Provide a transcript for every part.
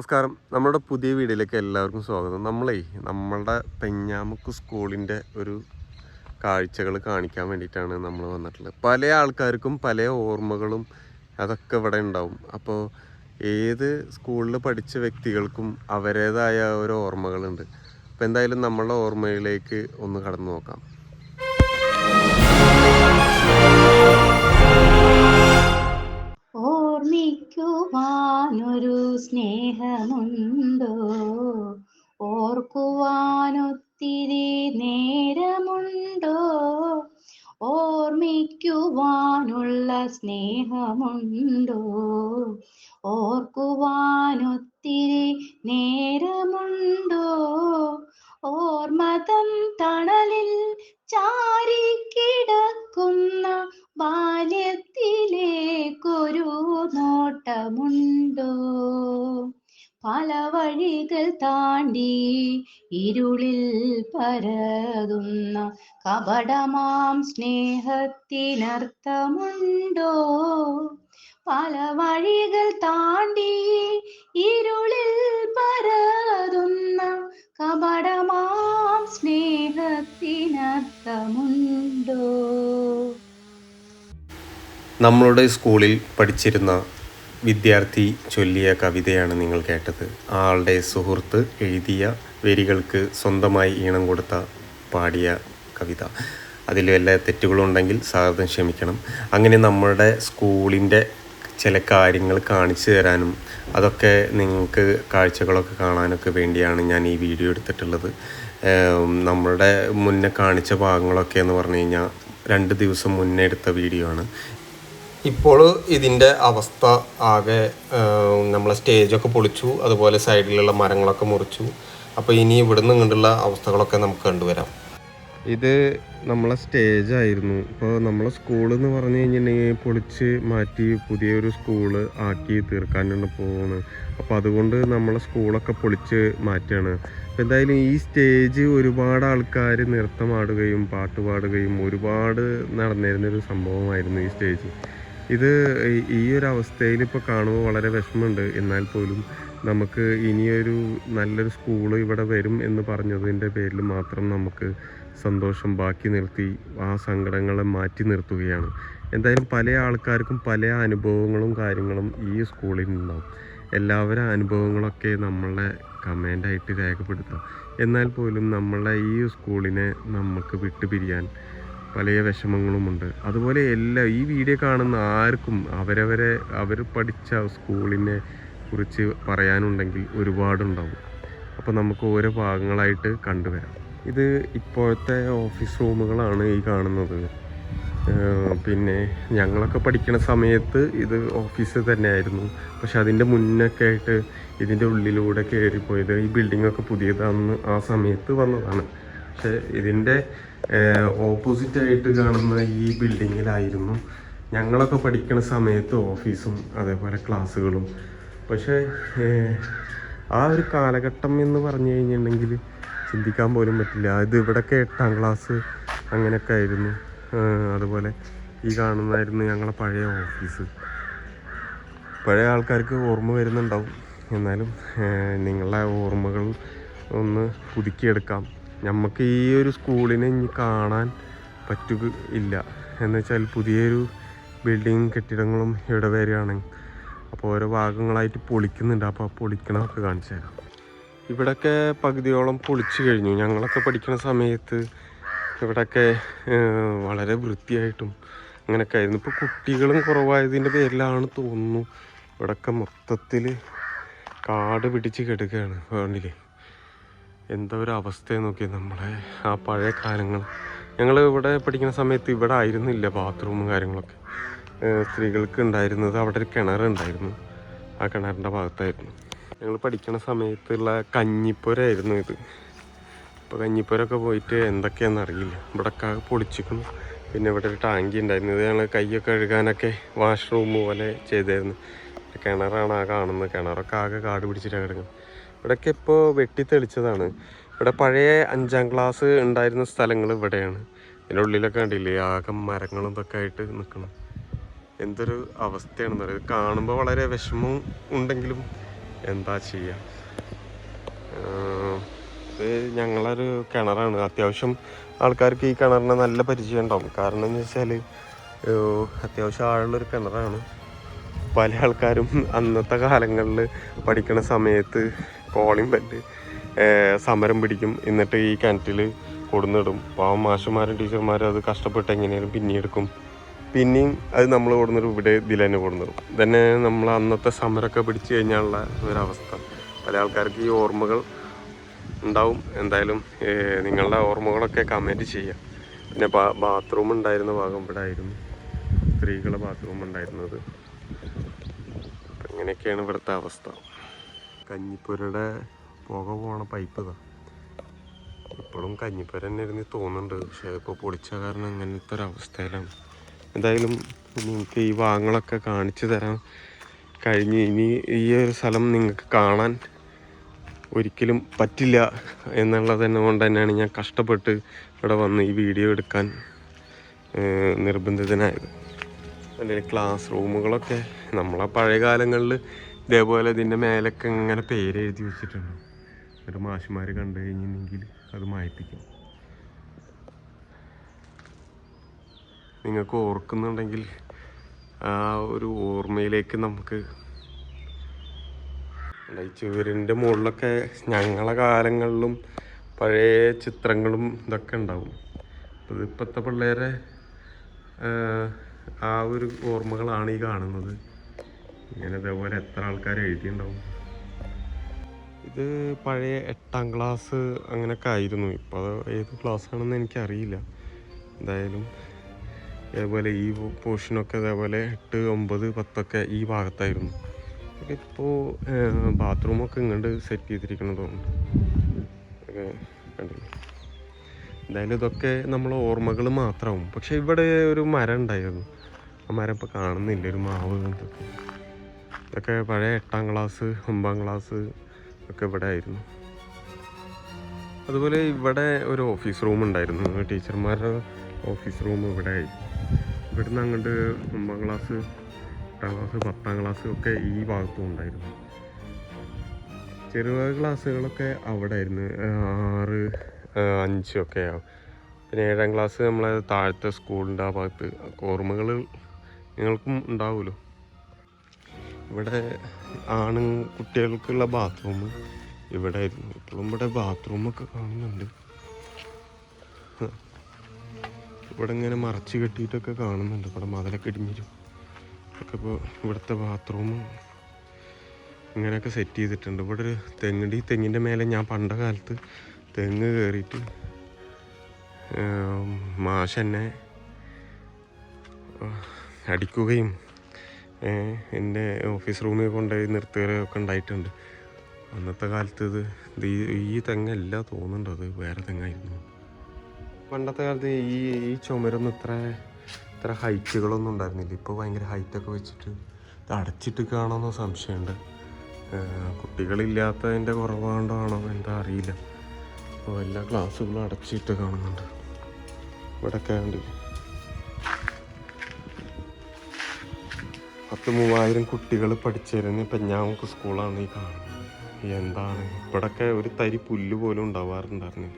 നമസ്കാരം. നമ്മുടെ പുതിയ വീഡിയോയിലേക്ക് എല്ലാവർക്കും സ്വാഗതം. നമ്മളേ നമ്മളുടെ പെഞ്ഞാമുക്ക് സ്കൂളിന്റെ ഒരു കാഴ്ചകൾ കാണിക്കാൻ വേണ്ടിയിട്ടാണ് നമ്മൾ വന്നിട്ടുള്ളത്. പല ആൾക്കാർക്കും പല ഓർമ്മകളും അതൊക്കെ ഇവിടെ ഉണ്ടാവും. അപ്പോൾ ഏത് സ്കൂളിൽ പഠിച്ച വ്യക്തികൾക്കും അവരുടേതായ ഓരോ ഓർമ്മകളുണ്ട്. അപ്പോൾ എന്തായാലും നമ്മളുടെ ഓർമ്മയിലേക്ക് ഒന്ന് കടന്നു നോക്കാം. ഓർമ്മിക്കുവാനുള്ള സ്നേഹമുണ്ടോ? ഓർക്കുവാനൊത്തിരി നേരമുണ്ടോ? ഓർമ്മതം തണലിൽ ചാരിക്കിടക്കുന്ന ബാല്യത്തിലേക്കൊരു നോട്ടമുണ്ടോ? പല വഴികൾ താണ്ടി ഇരുളിൽ പരതുന്ന കപടമാം സ്നേഹത്തിനർത്ഥമുണ്ടോ? പല വഴികൾ താണ്ടി ഇരുളിൽ പരതുന്ന കപടമാം സ്നേഹത്തിനർത്ഥമുണ്ടോ? നമ്മളുടെ സ്കൂളിൽ പഠിച്ചിരുന്ന വിദ്യാർത്ഥി ചൊല്ലിയ കവിതയാണ് നിങ്ങൾ കേട്ടത്. ആളുടെ സുഹൃത്ത് എഴുതിയ വരികൾക്ക് സ്വന്തമായി ഈണം കൊടുത്ത പാടിയ കവിത. അതിൽ വല്ല തെറ്റുകളുണ്ടെങ്കിൽ സാധാരണ ക്ഷമിക്കണം. അങ്ങനെ നമ്മുടെ സ്കൂളിന്റെ ചില കാര്യങ്ങൾ കാണിച്ചു തരാനും അതൊക്കെ നിങ്ങൾക്ക് കാഴ്ചകളൊക്കെ കാണാനൊക്കെ വേണ്ടിയാണ് ഞാൻ ഈ വീഡിയോ എടുത്തിട്ടുള്ളത്. നമ്മളുടെ മുന്നേ കാണിച്ച ഭാഗങ്ങളൊക്കെ എന്ന് പറഞ്ഞു കഴിഞ്ഞാൽ രണ്ട് ദിവസം മുന്നേ എടുത്ത വീഡിയോ ആണ്. ഇപ്പോൾ ഇതിന്റെ അവസ്ഥ ആകെ നമ്മളെ സ്റ്റേജൊക്കെ പൊളിച്ചു അതുപോലെ സൈഡിലുള്ള മരങ്ങളൊക്കെ മുറിച്ചു. അപ്പോൾ ഇനി ഇവിടുന്ന് ഇങ്ങോട്ടുള്ള അവസ്ഥകളൊക്കെ നമുക്ക് കണ്ടുവരാം. ഇത് നമ്മളെ സ്റ്റേജ് ആയിരുന്നു. ഇപ്പോൾ നമ്മളെ സ്കൂൾ എന്ന് പറഞ്ഞു കഴിഞ്ഞിട്ടുണ്ടെങ്കിൽ പൊളിച്ച് മാറ്റി പുതിയൊരു സ്കൂൾ ആക്കി തീർക്കാനാണ് പോകുന്നത് അപ്പോൾ അതുകൊണ്ട് നമ്മളെ സ്കൂളൊക്കെ പൊളിച്ച് മാറ്റുകയാണ് അപ്പോൾ എന്തായാലും ഈ സ്റ്റേജ് ഒരുപാട് ആൾക്കാർ നൃത്തമാടുകയും പാട്ട് പാടുകയും ഒരുപാട് നടന്നിരുന്നൊരു സംഭവമായിരുന്നു ഈ സ്റ്റേജ് ഇത് ഈ- ഒരു അവസ്ഥയിൽ ഇപ്പോൾ കാണുമ്പോൾ വളരെ വിഷമമുണ്ട്. എന്നാൽ പോലും നമുക്ക് ഇനിയൊരു നല്ലൊരു സ്കൂൾ ഇവിടെ വരും എന്ന് പറഞ്ഞതിന്റെ പേരിൽ മാത്രം നമുക്ക് സന്തോഷം ബാക്കി നിർത്തി ആ സങ്കടങ്ങളെ മാറ്റി നിർത്തുകയാണ്. എന്തായാലും പല ആൾക്കാർക്കും പല അനുഭവങ്ങളും കാര്യങ്ങളും ഈ സ്കൂളിൽ നിന്നുണ്ടാവും എല്ലാവരും അനുഭവങ്ങളൊക്കെ നമ്മളെ കമന്റായിട്ട് രേഖപ്പെടുത്താം എന്നാൽ പോലും നമ്മളെ ഈ സ്കൂളിനെ നമുക്ക് വിട്ടുപിരിയാൻ പല വിഷമങ്ങളുമുണ്ട്. അതുപോലെ എല്ലാ ഈ വീഡിയോ കാണുന്ന ആർക്കും അവരവരെ അവർ പഠിച്ച സ്കൂളിനെ കുറിച്ച് പറയാനുണ്ടെങ്കിൽ ഒരുപാടുണ്ടാവും. അപ്പോൾ നമുക്ക് ഓരോ ഭാഗങ്ങളായിട്ട് കണ്ടുവരാം. ഇത് ഇപ്പോഴത്തെ ഓഫീസ് റൂമുകളാണ് ഈ കാണുന്നത്. പിന്നെ ഞങ്ങളൊക്കെ പഠിക്കുന്ന സമയത്ത് ഇത് ഓഫീസ് തന്നെയായിരുന്നു. പക്ഷെ അതിന്റെ മുന്നൊക്കെ ആയിട്ട് ഇതിന്റെ ഉള്ളിലൂടെ കയറിപ്പോയത് ഈ ബിൽഡിങ്ങൊക്കെ പുതിയതാണെന്ന് ആ സമയത്ത് വന്നതാണ്. പക്ഷേ ഇതിന്റെ ഓപ്പോസിറ്റ് ആയിട്ട് കാണുന്ന ഈ ബിൽഡിങ്ങിലായിരുന്നു ഞങ്ങളൊക്കെ പഠിക്കുന്ന സമയത്ത് ഓഫീസും അതേപോലെ ക്ലാസ്സുകളും. പക്ഷേ ആ ഒരു കാലഘട്ടം എന്ന് പറഞ്ഞു കഴിഞ്ഞിട്ടുണ്ടെങ്കിൽ ചിന്തിക്കാൻ പോലും പറ്റില്ല. ഇത് ഇവിടെയൊക്കെ എട്ടാം ക്ലാസ് അങ്ങനെയൊക്കെ ആയിരുന്നു. അതുപോലെ ഈ കാണുന്നതായിരുന്നു ഞങ്ങളെ പഴയ ഓഫീസ്. പഴയ ആൾക്കാർക്ക് ഓർമ്മ വരുന്നുണ്ടാവും. എന്നാലും നിങ്ങളുടെ ഓർമ്മകൾ ഒന്ന് പുതുക്കിയെടുക്കാം. നമുക്ക് ഈ ഒരു സ്കൂളിനെ ഇനി കാണാൻ പറ്റുക ഇല്ല. എന്ന് വെച്ചാൽ പുതിയൊരു ബിൽഡിങ് കെട്ടിടങ്ങളും ഇവിടെ വരികയാണ് അപ്പോൾ ഓരോ ഭാഗങ്ങളായിട്ട് പൊളിക്കുന്നുണ്ട്. അപ്പോൾ പൊളിക്കണമൊക്കെ കാണിച്ചു തരാം. ഇവിടെയൊക്കെ പകുതിയോളം പൊളിച്ചു കഴിഞ്ഞു. ഞങ്ങളൊക്കെ പഠിക്കുന്ന സമയത്ത് ഇവിടൊക്കെ വളരെ വൃത്തിയായിട്ടും അങ്ങനെയൊക്കെ ആയിരുന്നു. ഇപ്പോൾ കുട്ടികളും കുറവായതിന്റെ പേരിലാണ് തോന്നുന്നു ഇവിടെയൊക്കെ മൊത്തത്തിൽ കാട് പിടിച്ച് കിടക്കുകയാണ്. വേണ്ടില്ലേ എന്താ ഒരു അവസ്ഥയെ നോക്കി നമ്മളെ ആ പഴയ കാലങ്ങൾ ഞങ്ങൾ ഇവിടെ പഠിക്കുന്ന സമയത്ത് ഇവിടെ ആയിരുന്നില്ല ബാത്റൂമും കാര്യങ്ങളൊക്കെ. സ്ത്രീകൾക്ക് ഉണ്ടായിരുന്നത് അവിടെ ഒരു കിണറുണ്ടായിരുന്നു ആ കിണറിന്റെ ഭാഗത്തായിരുന്നു. ഞങ്ങൾ പഠിക്കുന്ന സമയത്തുള്ള കഞ്ഞിപ്പുരയായിരുന്നു ഇത്. ഇപ്പോൾ കഞ്ഞിപ്പുരൊക്കെ പോയിട്ട് എന്തൊക്കെയാണെന്ന് അറിയില്ല. ഇവിടെയൊക്കെ പൊളിച്ചിരിക്കുന്നു. പിന്നെ ഇവിടെ ഒരു ടാങ്കി ഉണ്ടായിരുന്നു. ഇത് ഞങ്ങൾ കൈയൊക്കെ കഴുകാനൊക്കെ വാഷ്റൂം പോലെ ചെയ്തായിരുന്നു. കിണറാണ് ആ കാണുന്നത്. കിണറൊക്കെ ആകെ കാട് പിടിച്ചിട്ടാണ് കിടക്കുന്നത്. ഇവിടെയൊക്കെ ഇപ്പോൾ വെട്ടി തെളിച്ചതാണ് ഇവിടെ പഴയ അഞ്ചാം ക്ലാസ് ഉണ്ടായിരുന്ന സ്ഥലങ്ങൾ ഇവിടെയാണ്. ഇതിന്റെ ഉള്ളിലൊക്കെ കണ്ടില്ലേ? ആകെ മരങ്ങളും ഇതൊക്കെ ആയിട്ട് നിൽക്കണം എന്തൊരു അവസ്ഥയാണെന്ന് പറയുന്നത് കാണുമ്പോൾ വളരെ വിഷമം ഉണ്ടെങ്കിലും എന്താ ചെയ്യുക ഇത് ഞങ്ങളൊരു കിണറാണ്. അത്യാവശ്യം ആൾക്കാർക്ക് ഈ കിണറിന് നല്ല പരിചയം ഉണ്ടാവും. കാരണം എന്ന് വെച്ചാൽ അത്യാവശ്യം ആഴമുള്ളൊരു കിണറാണ്. പല ആൾക്കാരും അന്നത്തെ കാലങ്ങളിൽ പഠിക്കണ സമയത്ത് കോളിംഗ് ബെല്ല് സമരം പിടിക്കും. എന്നിട്ട് ഈ കിണറ്റിൽ കൊടുന്നിടും. പാവം മാഷന്മാരും ടീച്ചർമാരും അത് കഷ്ടപ്പെട്ട് എങ്ങനെയാലും പിന്നെയെടുക്കും പിന്നെയും അത് നമ്മൾ കൊടുന്നിടും. ഇവിടെ ഇതിൽ തന്നെ കൊടുന്നിടും. തന്നെ നമ്മൾ അന്നത്തെ സമരമൊക്കെ പിടിച്ചു കഴിഞ്ഞാലുള്ള ഒരവസ്ഥ. പല ആൾക്കാർക്ക് ഈ ഓർമ്മകൾ ഉണ്ടാവും. എന്തായാലും നിങ്ങളുടെ ഓർമ്മകളൊക്കെ കമന്റ് ചെയ്യാം. പിന്നെ ബാത്റൂം ഉണ്ടായിരുന്ന ഭാഗം ഇവിടെ ആയിരുന്നു. സ്ത്രീകളുടെ ബാത്റൂം ഉണ്ടായിരുന്നത്. അങ്ങനെയൊക്കെയാണ് ഇവിടുത്തെ അവസ്ഥ. കഞ്ഞിപ്പുരയുടെ പുക പോണ പൈപ്പ് ഇതാ. ഇപ്പോഴും കഞ്ഞിപ്പുര തന്നെ ഇരുന്ന് തോന്നുന്നുണ്ട്. പക്ഷേ ഇപ്പോൾ പൊളിച്ച കാരണം അങ്ങനത്തെ ഒരു അവസ്ഥയിലാണ്. എന്തായാലും നിങ്ങൾക്ക് ഈ ഭാഗങ്ങളൊക്കെ കാണിച്ചു തരാൻ കഴിഞ്ഞ് ഇനി ഈ ഒരു സ്ഥലം നിങ്ങൾക്ക് കാണാൻ ഒരിക്കലും പറ്റില്ല എന്നുള്ളത് തന്നെ കൊണ്ട് തന്നെയാണ് ഞാൻ കഷ്ടപ്പെട്ട് ഇവിടെ വന്ന് ഈ വീഡിയോ എടുക്കാൻ നിർബന്ധിതനായത്. അല്ലെങ്കിൽ ക്ലാസ് റൂമുകളൊക്കെ നമ്മളെ പഴയ കാലങ്ങളിൽ ഇതേപോലെ ഇതിന്റെ മേലൊക്കെ ഇങ്ങനെ പേര് എഴുതി വെച്ചിട്ടുണ്ട്. എന്നിട്ട് മാഷിമാർ കണ്ടു കഴിഞ്ഞിട്ടുണ്ടെങ്കിൽ അത് മായ്പ്പിക്കും. നിങ്ങൾക്ക് ഓർക്കുന്നുണ്ടെങ്കിൽ ആ ഒരു ഓർമ്മയിലേക്ക് നമുക്ക് ചുവരിന്റെ മുകളിലൊക്കെ ഞങ്ങളെ കാലങ്ങളിലും പഴയ ചിത്രങ്ങളും ഇതൊക്കെ ഉണ്ടാവും. അപ്പോൾ ഇപ്പോഴത്തെ പിള്ളേരെ ആ ഒരു ഓർമ്മകളാണ് ഈ കാണുന്നത്. ഇങ്ങനെ ഇതേപോലെ എത്ര ആൾക്കാർ എഴുതിയിട്ടുണ്ടാവും? ഇത് പഴയ എട്ടാം ക്ലാസ് അങ്ങനെയൊക്കെ ആയിരുന്നു. ഇപ്പോൾ അത് ഏത് ക്ലാസ് ആണെന്ന് എനിക്കറിയില്ല. എന്തായാലും അതേപോലെ ഈ പോർഷനൊക്കെ അതേപോലെ എട്ട് ഒമ്പത് പത്തൊക്കെ ഈ ഭാഗത്തായിരുന്നു. ഇപ്പോൾ ബാത്റൂമൊക്കെ ഇങ്ങോട്ട് സെറ്റ് ഒക്കെ എന്തായാലും ഇതൊക്കെ നമ്മളെ ഓർമ്മകൾ മാത്രമാവും. പക്ഷെ ഇവിടെ ഒരു മരം ഉണ്ടായിരുന്നു. ആ മരം ഇപ്പോൾ കാണുന്നില്ല. ഒരു മാവ് ഇതൊക്കെ ഇതൊക്കെ പഴയ എട്ടാം ക്ലാസ് ഒമ്പതാം ക്ലാസ് ഒക്കെ ഇവിടെ ആയിരുന്നു. അതുപോലെ ഇവിടെ ഒരു ഓഫീസ് റൂം ഉണ്ടായിരുന്നു. ടീച്ചർമാരുടെ ഓഫീസ് റൂം ഇവിടെ ആയി. ഇവിടുന്ന് അങ്ങോട്ട് ഒമ്പതാം ക്ലാസ് എട്ടാം ക്ലാസ് പത്താം ക്ലാസ് ഒക്കെ ഈ ഭാഗത്തും ഉണ്ടായിരുന്നു. ചെറുപഴ ക്ലാസ്സുകളൊക്കെ അവിടെ ആയിരുന്നു. ആറ് അഞ്ചൊക്കെ ആവും. പിന്നെ ഏഴാം ക്ലാസ് നമ്മളെ താഴത്തെ സ്കൂളിന്റെ ആ ഭാഗത്ത് ഓർമ്മകൾ നിങ്ങൾക്കും ഉണ്ടാവുമല്ലോ. ഇവിടെ ആണ് കുട്ടികൾക്കുള്ള ബാത്റൂം ഇവിടെ ആയിരുന്നു ഇപ്പോഴും ഇവിടെ ബാത്റൂമൊക്കെ കാണുന്നുണ്ട്. ഇവിടെ ഇങ്ങനെ മറച്ച് കെട്ടിയിട്ടൊക്കെ കാണുന്നുണ്ട്. ഇവിടെ മതിലൊക്കെ ഇടിഞ്ഞിരും. ഒക്കെ ഇപ്പോൾ ഇവിടുത്തെ ബാത്റൂം ഇങ്ങനെയൊക്കെ സെറ്റ് ചെയ്തിട്ടുണ്ട്. ഇവിടെ ഒരു തെങ്ങുണ്ട് ഈ തെങ്ങിന്റെ മേലെ ഞാൻ പണ്ട കാലത്ത് തെങ്ങ് കയറിയിട്ട് മാഷെന്നെ അടിക്കുകയും എന്റെ ഓഫീസ് റൂമിൽ കൊണ്ടുപോയി നിർത്തുകയൊക്കെ ഉണ്ടായിട്ടുണ്ട്. അന്നത്തെ കാലത്ത് ഇത് ഈ തെങ്ങല്ല തോന്നുന്നുണ്ട്. അത് വേറെ തെങ്ങായിരുന്നു. പണ്ടത്തെ കാലത്ത് ഈ ഈ ചുമരൊന്നും ഇത്ര ഇത്ര ഹൈറ്റുകളൊന്നും ഉണ്ടായിരുന്നില്ല. ഇപ്പോൾ ഭയങ്കര ഹൈറ്റൊക്കെ വെച്ചിട്ട് ഇത് അടച്ചിട്ട് കാണുമെന്ന് സംശയമുണ്ട്. കുട്ടികളില്ലാത്തതിന്റെ കുറവാണ്ടാണോ എന്താ അറിയില്ല. അപ്പോൾ എല്ലാ ക്ലാസ്സുകളും അടച്ചിട്ട് കാണുന്നുണ്ട്. ഇവിടെ കണ്ടില്ലേ? പത്ത് മൂവായിരം കുട്ടികൾ പഠിച്ചിരുന്ന പെഞ്ഞാമുക്ക് സ്കൂളാണ് ഈ കാണുന്നത്. എന്താണ്? ഇവിടൊക്കെ ഒരു തരി പുല്ല് പോലും ഉണ്ടാവാറുണ്ടായിരുന്നില്ല.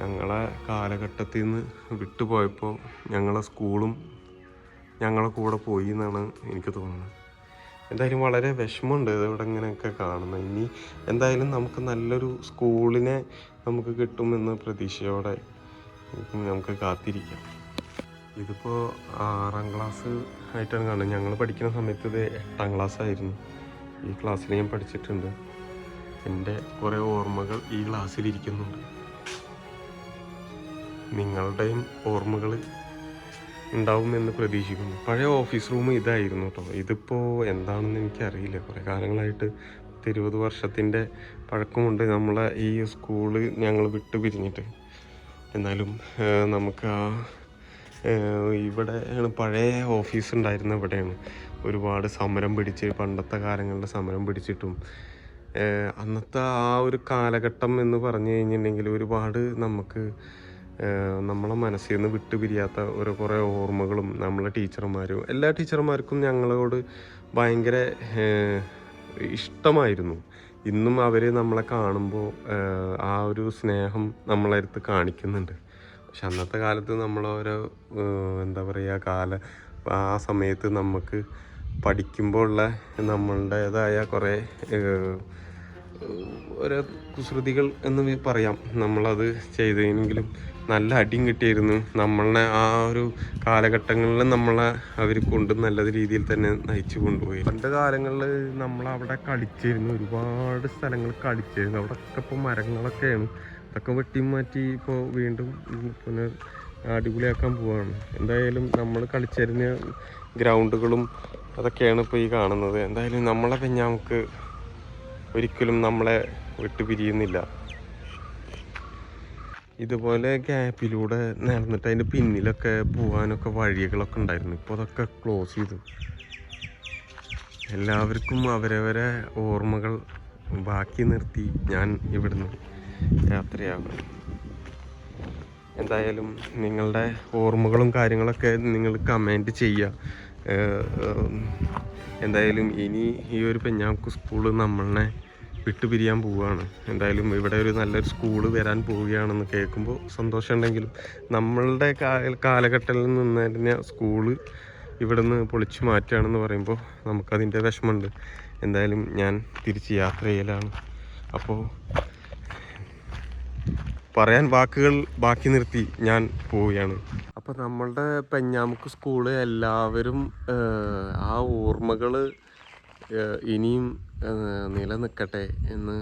ഞങ്ങളെ കാലഘട്ടത്തിൽ നിന്ന് വിട്ടുപോയപ്പോൾ ഞങ്ങളെ സ്കൂളും ഞങ്ങളെ കൂടെ പോയി എന്നാണ് എനിക്ക് തോന്നുന്നത്. എന്തായാലും വളരെ വിഷമമുണ്ട് ഇവിടെ ഇങ്ങനെയൊക്കെ കാണുന്നത്. ഇനി എന്തായാലും നമുക്ക് നല്ലൊരു സ്കൂളിനെ നമുക്ക് കിട്ടുമെന്ന പ്രതീക്ഷയോടെ നമുക്ക് കാത്തിരിക്കാം. ഇതിപ്പോൾ ആറാം ക്ലാസ് ആയിട്ടാണ് കാണുന്നത്. ഞങ്ങൾ പഠിക്കുന്ന സമയത്ത് ഇത് എട്ടാം ക്ലാസ് ആയിരുന്നു. ഈ ക്ലാസ്സിൽ ഞാൻ പഠിച്ചിട്ടുണ്ട്. എന്റെ കുറേ ഓർമ്മകൾ ഈ ക്ലാസ്സിൽ ഇരിക്കുന്നുണ്ട്. നിങ്ങളുടെയും ഓർമ്മകൾ ഉണ്ടാവുമെന്ന് പ്രതീക്ഷിക്കുന്നു. പഴയ ഓഫീസ് റൂം ഇതായിരുന്നു കേട്ടോ ഇതിപ്പോൾ എന്താണെന്ന് എനിക്കറിയില്ല. കുറേ കാലങ്ങളായിട്ട് പത്തിരുപത് വർഷത്തിന്റെ പഴക്കമുണ്ട് നമ്മളെ ഈ സ്കൂൾ ഞങ്ങൾ വിട്ടു പിരിഞ്ഞിട്ട്. എന്നാലും നമുക്ക് ആ ഇവിടെയാണ് പഴയ ഓഫീസ് ഉണ്ടായിരുന്ന ഇവിടെയാണ്. ഒരുപാട് സമരം പിടിച്ച് പണ്ടത്തെ കാലങ്ങളിൽ സമരം പിടിച്ചിട്ടും അന്നത്തെ ആ ഒരു കാലഘട്ടം എന്ന് പറഞ്ഞു കഴിഞ്ഞിട്ടുണ്ടെങ്കിൽ ഒരുപാട് നമുക്ക് നമ്മളെ മനസ്സിൽ നിന്ന് വിട്ടുപിരിയാത്ത ഒരു കുറേ ഓർമ്മകളും നമ്മളെ ടീച്ചർമാരും എല്ലാ ടീച്ചർമാർക്കും ഞങ്ങളോട് ഭയങ്കര ഇഷ്ടമായിരുന്നു. ഇന്നും അവർ നമ്മളെ കാണുമ്പോൾ ആ ഒരു സ്നേഹം നമ്മളെ അടുത്ത് കാണിക്കുന്നുണ്ട്. പക്ഷെ അന്നത്തെ കാലത്ത് നമ്മളോരോ എന്താ പറയുക കാല ആ സമയത്ത് നമുക്ക് പഠിക്കുമ്പോൾ ഉള്ള നമ്മളുടേതായ കുറേ ഓരോ കുസൃതികൾ എന്ന് പറയാം. നമ്മളത് ചെയ്തെങ്കിലും നല്ല അടിയും കിട്ടിയിരുന്നു. നമ്മളെ ആ ഒരു കാലഘട്ടങ്ങളിൽ നമ്മളെ അവർ കൊണ്ട് നല്ല രീതിയിൽ തന്നെ നയിച്ചു കൊണ്ടുപോയി. പണ്ട് കാലങ്ങളിൽ നമ്മൾ അവിടെ കളിച്ചിരുന്നു. ഒരുപാട് സ്ഥലങ്ങൾ കളിച്ചിരുന്നു. അവിടെ ഒക്കെ ഇപ്പോൾ മരങ്ങളൊക്കെയാണ്. അതൊക്കെ വെട്ടി മാറ്റി ഇപ്പോൾ വീണ്ടും പിന്നെ അടിപൊളിയാക്കാൻ പോവാണ്. എന്തായാലും നമ്മൾ കളിച്ചിരുന്ന ഗ്രൗണ്ടുകളും അതൊക്കെയാണ് ഇപ്പോൾ ഈ കാണുന്നത്. എന്തായാലും നമ്മളെ പെഞ്ഞാമുക്ക് ഒരിക്കലും നമ്മളെ വിട്ടുപിരിയുന്നില്ല ഇതുപോലെ ഗ്യാപ്പിലൂടെ നടന്നിട്ട് അതിന്റെ പിന്നിലൊക്കെ പോകാനൊക്കെ വഴികളൊക്കെ ഉണ്ടായിരുന്നു. ഇപ്പോൾ അതൊക്കെ ക്ലോസ് ചെയ്തു. എല്ലാവർക്കും അവരവരെ ഓർമ്മകൾ ബാക്കി നിർത്തി ഞാൻ ഇവിടുന്ന് യാത്രയാകും എന്തായാലും നിങ്ങളുടെ ഓർമ്മകളും കാര്യങ്ങളൊക്കെ നിങ്ങൾ കമന്റ് ചെയ്യുക. എന്തായാലും ഇനി ഈ ഒരു പെഞ്ഞാക്ക് സ്കൂൾ നമ്മളെ വിട്ടുപിരിയാൻ പോവുകയാണ്. എന്തായാലും ഇവിടെ ഒരു നല്ലൊരു സ്കൂൾ വരാൻ പോവുകയാണെന്ന് കേൾക്കുമ്പോൾ സന്തോഷമുണ്ടെങ്കിലും നമ്മളുടെ കാല കാലഘട്ടത്തിൽ തന്നെ സ്കൂൾ ഇവിടുന്ന് പൊളിച്ചു മാറ്റുകയാണെന്ന് പറയുമ്പോൾ നമുക്കതിന്റെ വിഷമമുണ്ട്. എന്തായാലും ഞാൻ തിരിച്ച് യാത്ര ചെയ്യലാണ്. അപ്പോൾ പറയാൻ വാക്കുകൾ ബാക്കി നിർത്തി ഞാൻ പോവുകയാണ്. അപ്പോൾ നമ്മളുടെ പെഞ്ഞാമുക്ക് സ്കൂൾ എല്ലാവരും ആ ഓർമ്മകൾ ഇനിയും നിലനിൽക്കട്ടെ എന്ന്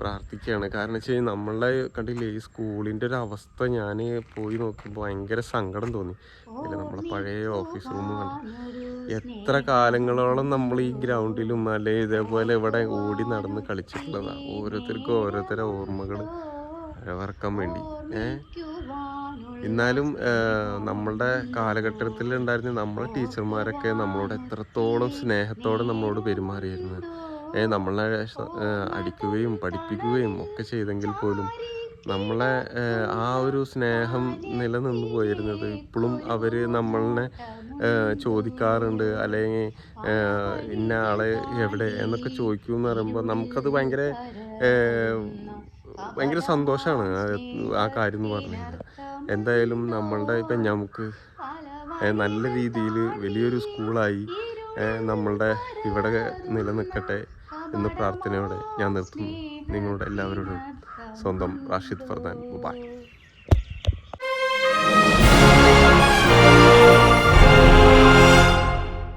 പ്രാർത്ഥിക്കുകയാണ്. കാരണം വെച്ച് കഴിഞ്ഞാൽ നമ്മളുടെ കണ്ടില്ലേ ഈ സ്കൂളിന്റെ ഒരു അവസ്ഥ ഞാൻ പോയി നോക്കുമ്പോൾ ഭയങ്കര സങ്കടം തോന്നി. അല്ല നമ്മളെ പഴയ ഓഫീസ് റൂം കണ്ടു എത്ര കാലങ്ങളോളം നമ്മൾ ഈ ഗ്രൗണ്ടിലും അല്ലെ ഇതേപോലെ ഇവിടെ ഓടി നടന്ന് കളിച്ചിട്ടുള്ളതാണ് ഓരോരുത്തർക്കും ഓരോരുത്തരുടെ ഓർമ്മകൾ അരവറക്കാൻ വേണ്ടി. എന്നാലും നമ്മളുടെ കാലഘട്ടത്തിൽ ഉണ്ടായിരുന്ന നമ്മളെ ടീച്ചർമാരൊക്കെ നമ്മളോട് എത്രത്തോളം സ്നേഹത്തോടെ നമ്മളോട് പെരുമാറിയിരുന്നു. ഏഹ് നമ്മളെ അടിക്കുകയും പഠിപ്പിക്കുകയും ഒക്കെ ചെയ്തെങ്കിൽ പോലും നമ്മളെ ആ ഒരു സ്നേഹം നിലനിന്ന് പോയിരുന്നത് ഇപ്പോഴും അവർ നമ്മളെ ചോദിക്കാറുണ്ട്. അല്ലെങ്കിൽ ഇന്ന ആളെ എവിടെ എന്നൊക്കെ ചോദിക്കുമെന്ന് പറയുമ്പോൾ നമുക്കത് ഭയങ്കര ഭയങ്കര സന്തോഷമാണ് ആ കാര്യം എന്ന് പറഞ്ഞു എന്തായാലും നമ്മളുടെ ഇപ്പം നമുക്ക് നല്ല രീതിയിൽ വലിയൊരു സ്കൂളായി നമ്മളുടെ ഇവിടെ നിലനിൽക്കട്ടെ എന്ന് പ്രാർത്ഥനയോടെ ഞാൻ നിർത്തുന്നു. നിങ്ങളുടെ എല്ലാവരോടും സ്വന്തം റാഷിദ് ഫർദാൻ. ബൈ.